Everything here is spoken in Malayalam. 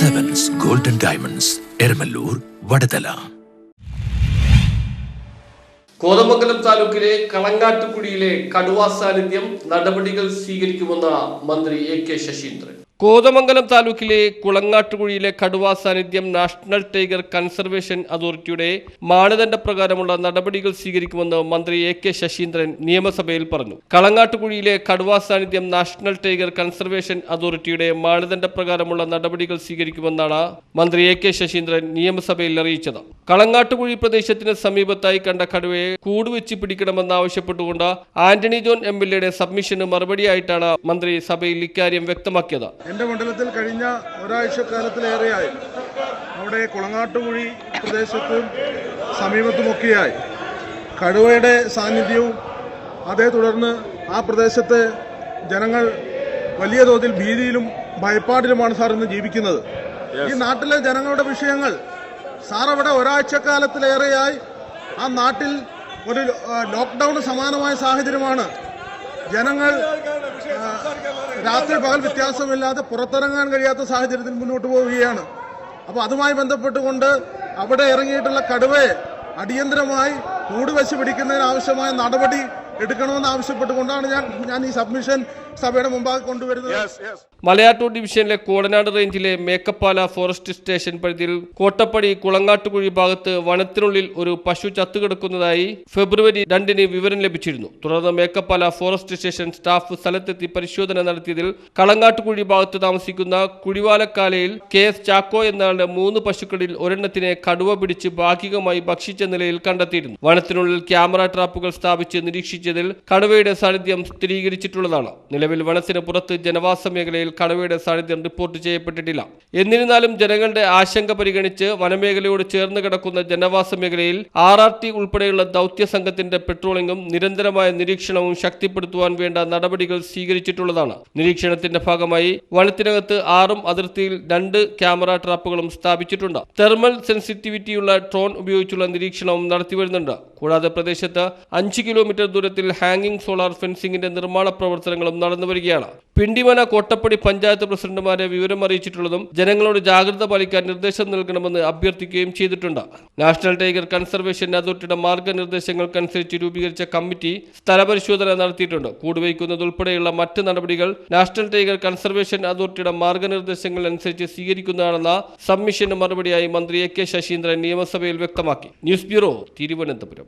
ഡയമണ്ട്സ് എരമല്ലൂർ വടതല കോതമംഗലം താലൂക്കിലെ കളങ്കാട്ടുകുടിയിലെ കടുവാ സാന്നിധ്യം നടപടികൾ സ്വീകരിക്കുമെന്ന് മന്ത്രി എ കെ ശശീന്ദ്രൻ. കോതമംഗലം താലൂക്കിലെ കുളങ്ങാട്ടുകുഴിയിലെ കടുവ സാന്നിധ്യം നാഷണൽ ടൈഗർ കൺസർവേഷൻ അതോറിറ്റിയുടെ മാനദണ്ഡ പ്രകാരമുള്ള നടപടികൾ സ്വീകരിക്കുമെന്ന് മന്ത്രി എ കെ ശശീന്ദ്രൻ നിയമസഭയിൽ പറഞ്ഞു. കളങ്ങാട്ടുകുഴിയിലെ കടുവ സാന്നിധ്യം നാഷണൽ ടൈഗർ കൺസർവേഷൻ അതോറിറ്റിയുടെ മാനദണ്ഡ പ്രകാരമുള്ള നടപടികൾ സ്വീകരിക്കുമെന്നാണ് മന്ത്രി എ കെ ശശീന്ദ്രൻ നിയമസഭയിൽ അറിയിച്ചത്. കളങ്ങാട്ടുകുഴി പ്രദേശത്തിന് സമീപത്തായി കണ്ട കടുവയെ കൂടുവെച്ച് പിടിക്കണമെന്നാവശ്യപ്പെട്ടുകൊണ്ട് ആന്റണി ജോൺ എം എൽ എയുടെ സബ്മിഷന് മറുപടിയായിട്ടാണ് മന്ത്രി സഭയിൽ ഇക്കാര്യം വ്യക്തമാക്കിയത്. എന്റെ മണ്ഡലത്തിൽ കഴിഞ്ഞ ഒരാഴ്ചക്കാലത്തിലേറെയായി അവിടെ കുളങ്ങാട്ടുകുഴി പ്രദേശത്തും സമീപത്തുമൊക്കെയായി. കടുവയുടെ സാന്നിധ്യവും അതേ തുടർന്ന് ആ പ്രദേശത്തെ ജനങ്ങൾ വലിയ തോതിൽ ഭീതിയിലും ഭയപ്പാടിലുമാണ് സാർ ഇന്ന് ജീവിക്കുന്നത്. ഈ നാട്ടിലെ ജനങ്ങളുടെ വിഷയങ്ങൾ സാർ അവിടെ ഒരാഴ്ചക്കാലത്തിലേറെയായി ആ നാട്ടിൽ ഒരു ലോക്ക്ഡൗൺ ലോക്ക്ഡൌണ് സമാനമായ സാഹചര്യമാണ് ജനങ്ങൾ രാത്രി പകൽ വ്യത്യാസമില്ലാതെ പുറത്തിറങ്ങാൻ കഴിയാത്ത സാഹചര്യത്തിൽ മുന്നോട്ട് പോവുകയാണ്. അപ്പോൾ അതുമായി ബന്ധപ്പെട്ടുകൊണ്ട് അവിടെ ഇറങ്ങിയിട്ടുള്ള കടുവയെ അടിയന്തരമായി കൂടുവശ പിടിക്കുന്നതിന് ആവശ്യമായ നടപടി എടുക്കണമെന്ന് ആവശ്യപ്പെട്ടുകൊണ്ടാണ് ഞാൻ ഞാൻ ഈ സബ്മിഷൻ സഭയുടെ മുമ്പാകെ കൊണ്ടുവരുന്നത്. മലയാറ്റൂർ ഡിവിഷനിലെ കോടനാട് റേഞ്ചിലെ മേക്കപ്പാല ഫോറസ്റ്റ് സ്റ്റേഷൻ പരിധിയിൽ കോട്ടപ്പടി കുളങ്ങാട്ടുകുഴി ഭാഗത്ത് വനത്തിനുള്ളിൽ ഒരു പശു ചത്തുകിടക്കുന്നതായി ഫെബ്രുവരി രണ്ടിന് വിവരം ലഭിച്ചിരുന്നു. തുടർന്ന് മേക്കപ്പാല ഫോറസ്റ്റ് സ്റ്റേഷൻ സ്റ്റാഫ് സ്ഥലത്തെത്തി പരിശോധന നടത്തിയതിൽ കളങ്ങാട്ടുകുഴി ഭാഗത്ത് താമസിക്കുന്ന കുഴിവാലക്കാലയിൽ കെ എസ് ചാക്കോ എന്നയാളുടെ മൂന്ന് പശുക്കളിൽ ഒരെണ്ണത്തിനെ കടുവ പിടിച്ച് ഭാഗികമായി ഭക്ഷിച്ച നിലയിൽ കണ്ടെത്തിയിരുന്നു. വനത്തിനുള്ളിൽ ക്യാമറ ട്രാപ്പുകൾ സ്ഥാപിച്ച് നിരീക്ഷിച്ചതിൽ കടുവയുടെ സാന്നിധ്യം സ്ഥിരീകരിച്ചിട്ടുള്ളതാണ്. നിലവിൽ വനത്തിന് പുറത്ത് ജനവാസ മേഖലയിൽ കടുവയുടെ സാന്നിധ്യം റിപ്പോർട്ട് ചെയ്യപ്പെട്ടിട്ടില്ല. എന്നിരുന്നാലും ജനങ്ങളുടെ ആശങ്ക പരിഗണിച്ച് വനമേഖലയോട് ചേർന്ന് കിടക്കുന്ന ജനവാസ മേഖലയിൽ ആർ ആർ ടി ഉൾപ്പെടെയുള്ള ദൗത്യ സംഘത്തിന്റെ പെട്രോളിംഗും നിരന്തരമായ നിരീക്ഷണവും ശക്തിപ്പെടുത്തുവാൻ വേണ്ട നടപടികൾ സ്വീകരിച്ചിട്ടുള്ളതാണ്. നിരീക്ഷണത്തിന്റെ ഭാഗമായി വനത്തിനകത്ത് ആറും അതിർത്തിയിൽ രണ്ട് ക്യാമറ ട്രാപ്പുകളും സ്ഥാപിച്ചിട്ടുണ്ട്. തെർമൽ സെൻസിറ്റിവിറ്റിയുള്ള ഡ്രോൺ ഉപയോഗിച്ചുള്ള നിരീക്ഷണവും നടത്തിവരുന്നുണ്ട്. കൂടാതെ പ്രദേശത്ത് അഞ്ച് കിലോമീറ്റർ ദൂരത്തിൽ ഹാങ്ങിംഗ് സോളാർ ഫെൻസിംഗിന്റെ നിർമ്മാണ പ്രവർത്തനങ്ങളും നടന്നു വരികയാണ്. പിണ്ടിമന കോട്ടപ്പടി പഞ്ചായത്ത് പ്രസിഡന്റുമാരെ വിവരം അറിയിച്ചിട്ടുള്ളതും ജനങ്ങളോട് ജാഗ്രത പാലിക്കാൻ നിർദ്ദേശം നൽകണമെന്ന് അഭ്യർത്ഥിക്കുകയും ചെയ്തിട്ടുണ്ട്. നാഷണൽ ടൈഗർ കൺസർവേഷൻ അതോറിറ്റിയുടെ മാർഗനിർദ്ദേശങ്ങൾക്കനുസരിച്ച് രൂപീകരിച്ച കമ്മിറ്റി സ്ഥലപരിശോധന നടത്തിയിട്ടുണ്ട്. കൂടുവയ്ക്കുന്നതുൾപ്പെടെയുള്ള മറ്റ് നടപടികൾ നാഷണൽ ടൈഗർ കൺസർവേഷൻ അതോറിറ്റിയുടെ മാർഗനിർദ്ദേശങ്ങൾ അനുസരിച്ച് സ്വീകരിക്കുന്നതാണെന്ന സബ്മിഷന് മറുപടിയായി മന്ത്രി എ കെ ശശീന്ദ്രൻ നിയമസഭയിൽ വ്യക്തമാക്കി. News bureau Thiruvananthapuram.